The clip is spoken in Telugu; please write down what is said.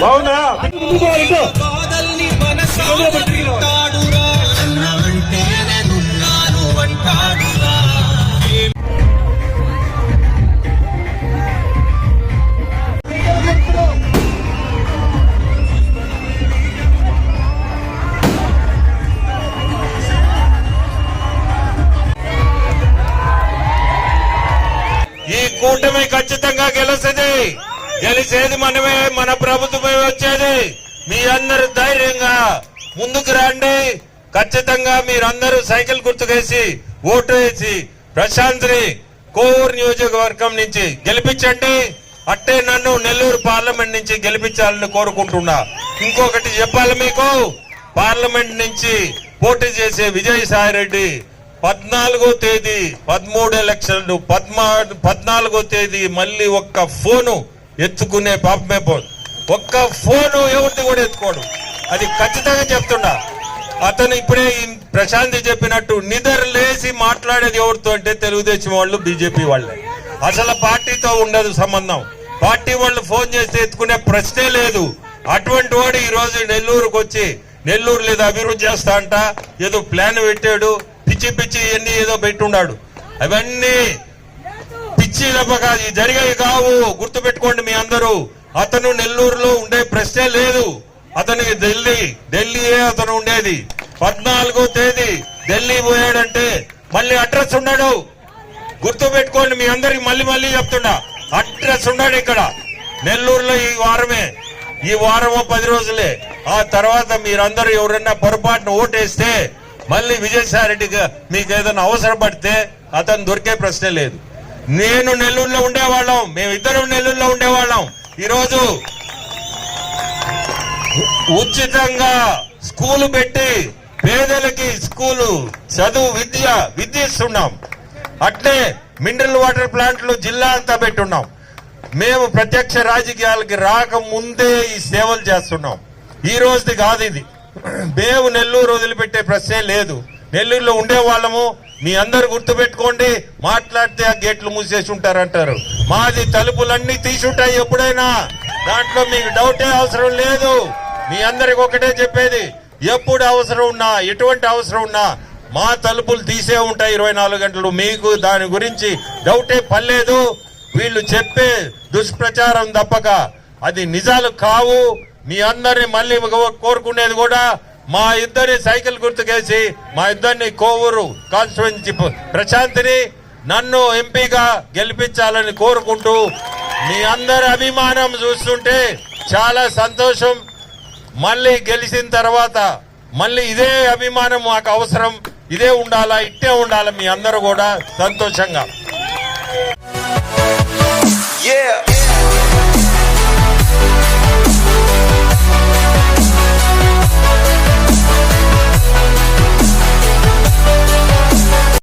బాగుందా కూటమి ఖచ్చితంగా గెలుస్తుంది. గెలిచేది మనమే మన ప్రభుత్వమే వచ్చేది. మీ అందరు ధైర్యంగా ముందుకు రండి. ఖచ్చితంగా మీరందరూ సైకిల్ గుర్తుకేసి ఓటు వేసి ప్రశాంత్ని కోవూరు నియోజకవర్గం నుంచి గెలిపించండి. అట్టే నన్ను నెల్లూరు పార్లమెంట్ నుంచి గెలిపించాలని కోరుకుంటున్నా. ఇంకొకటి చెప్పాలి మీకు? పార్లమెంట్ నుంచి పోటీ చేసే విజయసాయి రెడ్డి పద్నాలుగో తేదీ పదమూడు ఎలక్షన్లు పద్మా పద్నాలుగో తేదీ మళ్ళీ ఒక్క ఫోను ఎత్తుకునే పాపమే పోదు. ఒక్క ఫోను ఎవరిని కూడా ఎత్తుకోడు. అది ఖచ్చితంగా చెప్తున్నా. అతను ఇప్పుడే ప్రశాంతి ప్రశాంత్ చెప్పినట్టు నిద్ర లేసి మాట్లాడేది ఎవరితో అంటే తెలుగుదేశం వాళ్ళు బీజేపీ వాళ్ళే. అసలు పార్టీతో ఉండదు సంబంధం. పార్టీ వాళ్ళు ఫోన్ చేస్తే ఎత్తుకునే ప్రశ్నే లేదు. అటువంటి వాడు ఈరోజు నెల్లూరుకు వచ్చి నెల్లూరు లేదా అభివృద్ధి చేస్తా అంట. ఏదో ప్లాన్ పెట్టాడు. పిచ్చి పిచ్చి ఇవన్నీ ఏదో పెట్టున్నాడు అవన్నీ పిచ్చి దెబ్బ జరిగాయి జరిగేవి కావు. గుర్తు పెట్టుకోండి మీ అందరూ. అతను నెల్లూరులో ఉండే ప్రశ్నే లేదు. అతనికి ఢిల్లీ ఢిల్లీయే అతను ఉండేది. పద్నాలుగో తేదీ ఢిల్లీ పోయాడంటే మళ్ళీ అడ్రస్ ఉన్నాడు గుర్తు పెట్టుకోండి మీ అందరికి మళ్ళీ మళ్ళీ చెప్తున్నా. అడ్రస్ ఉన్నాడు ఇక్కడ. నెల్లూరులో ఈ వారమే. ఈ వారమో పది రోజులే. ఆ తర్వాత మీరందరూ ఎవరన్నా పొరపాటున ఓటేస్తే మళ్ళీ విజయసాయి రెడ్డికి మీకు ఏదైనా అవసరం పడితే అతను దొరికే ప్రశ్న లేదు. నేను నెల్లూరులో ఉండేవాళ్ళం. మేమిద్దరం నెల్లూరులో ఉండేవాళ్ళం. ఈరోజు ఉచితంగా స్కూలు పెట్టి పేదలకి స్కూలు చదువు విద్య విద్య ఇస్తున్నాం అట్లే మినరల్ వాటర్ ప్లాంట్లు జిల్లా అంతా పెట్టున్నాం. మేము ప్రత్యక్ష రాజకీయాలకి రాకముందే ఈ సేవలు చేస్తున్నాం. ఈ రోజుది కాదు ఇది. మేము నెల్లూరు వదిలిపెట్టే ప్రశ్నే లేదు. నెల్లూరులో ఉండే వాళ్ళము మీ అందరు గుర్తు పెట్టుకోండి మాట్లాడితే ఆ గేట్లు మూసేసి ఉంటారంటారు. మాది తలుపులన్నీ తీసుంటాయి ఎప్పుడైనా. దాంట్లో మీకు డౌటే అవసరం లేదు. మీ అందరికి ఒకటే చెప్పేది. ఎప్పుడు అవసరం ఉన్నా ఎటువంటి అవసరం ఉన్నా మా తలుపులు తీసే ఉంటాయి ఇరవై నాలుగు గంటలు. మీకు దాని గురించి డౌటే పర్లేదు వీళ్ళు చెప్పే దుష్ప్రచారం తప్పక. అది నిజాలు కావు. మీ అందరిని మళ్ళీ కోరుకునేది కూడా మా ఇద్దరి సైకిల్ గుర్తుకేసి మా ఇద్దరిని కోవూరు కాన్స్టిట్యున్సీ ప్రశాంతిని నన్ను ఎంపీగా గెలిపించాలని కోరుకుంటూ మీ అందరి అభిమానం చూస్తుంటే చాలా సంతోషం. మళ్ళీ గెలిచిన తర్వాత మళ్ళీ ఇదే అభిమానం మాకు అవసరం. ఇదే ఉండాలా ఇట్టే ఉండాలా మీ అందరూ కూడా సంతోషంగా. Yeah.